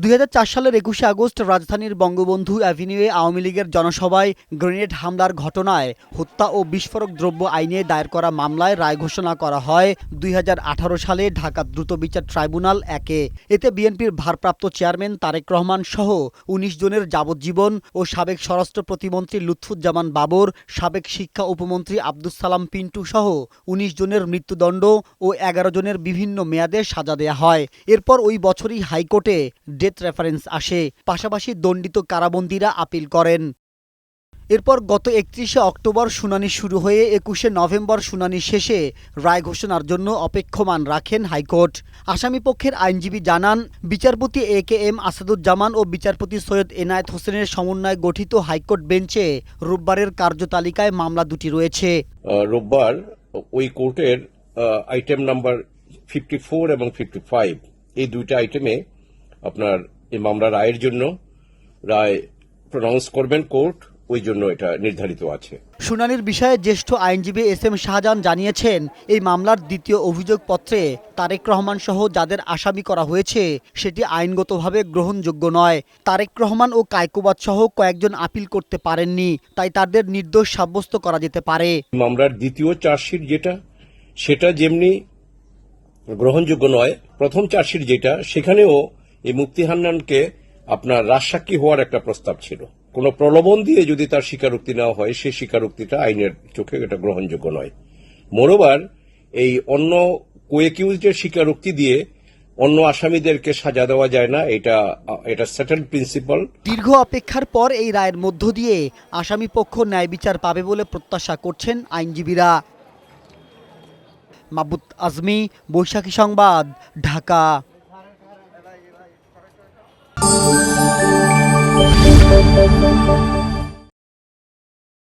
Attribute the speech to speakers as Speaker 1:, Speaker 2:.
Speaker 1: দুই হাজার চার সালের একুশে আগস্ট রাজধানীর বঙ্গবন্ধু অ্যাভিনিউয়ে আওয়ামী লীগের জনসভায় গ্রেনেড হামলার ঘটনায় হত্যা ও বিস্ফোরক দ্রব্য আইনে দায়ের করা মামলায় রায় ঘোষণা করা হয় দুই হাজার আঠারো সালে ঢাকা দ্রুত বিচার ট্রাইব্যুনাল একে। এতে বিএনপির ভারপ্রাপ্ত চেয়ারম্যান তারেক রহমান সহ উনিশ জনের যাবজ্জীবন ও সাবেক স্বরাষ্ট্র প্রতিমন্ত্রী লুৎফুজ্জামান বাবর, সাবেক শিক্ষা উপমন্ত্রী আব্দুস সালাম পিন্টু সহ উনিশ জনের মৃত্যুদণ্ড ও এগারো জনের বিভিন্ন মেয়াদে সাজা দেয়া হয়। এরপর ওই বছরই হাইকোর্টে ডেথ রেফারেন্স আসে। পাশাপাশি দণ্ডিত কারাবন্দীরা আপিল করেন। এরপর গত একত্রিশে অক্টোবর শুনানি শুরু হয়ে একুশে নভেম্বর শুনানি শেষে রায় ঘোষণার জন্য অপেক্ষমান রাখেন হাইকোর্ট। আসামি পক্ষের আইনজীবী জানান, বিচারপতি এ কে এম আসাদুজ্জামান ও বিচারপতি সৈয়দ এনায়েত হোসেনের সমন্বয়ে গঠিত হাইকোর্ট বেঞ্চে রোববারের কার্যতালিকায় মামলা দুটি রয়েছে।
Speaker 2: রোববার ওই কোর্টের আইটেম নাম্বার ফিফটি ফোর এবং ফিফটি ফাইভ এই দুইটা আইটেমে আপনার এই মামলা রায়ের জন্য রায় প্রনাউন্স করবেন কোর্ট ওই জন্য এটা নির্ধারিত আছে।
Speaker 1: শুনানির বিষয়ে জ্যেষ্ঠ আইনজীবী এস এম শাহজাহান জানিয়েছেন এই মামলার দ্বিতীয় অভিযোগপত্রে তারেক রহমান সহ যাদের আসামি করা হয়েছে সেটি আইনগতভাবে গ্রহণযোগ্য নয়। তারেক রহমান ও কায়কুবাদ সহ কয়েকজন আপিল করতে পারেননি তাই তাদের নির্দোষ সাব্যস্ত করা যেতে পারে।
Speaker 2: মামলার দ্বিতীয় চার্জশিট যেটা সেটা যেমনি গ্রহণযোগ্য নয় প্রথম চার্জশিট যেটা সেখানেও এই মুক্তি হান্নানকে আপনার রাজসাক্ষী হওয়ার একটা প্রস্তাব ছিল। কোন প্রলোভন দিয়ে যদি তার স্বীকারোক্তি নেওয়া হয়, সেই স্বীকারোক্তিটা আইনের চোখে এটা গ্রহণযোগ্য নয়। মোরোবার এই অন্য কোয়েকিউজের স্বীকারোক্তি দিয়ে অন্য আসামিদেরকে সাজা দেওয়া যায় না, এটা এটা সেটেল প্রিন্সিপাল
Speaker 1: দীর্ঘ অপেক্ষার পর এই রায়ের মধ্য দিয়ে আসামি পক্ষ ন্যায় বিচার পাবে বলে প্রত্যাশা করছেন আইনজীবীরা। মাবুত আজমি, বৈশাখী সংবাদ, ঢাকা।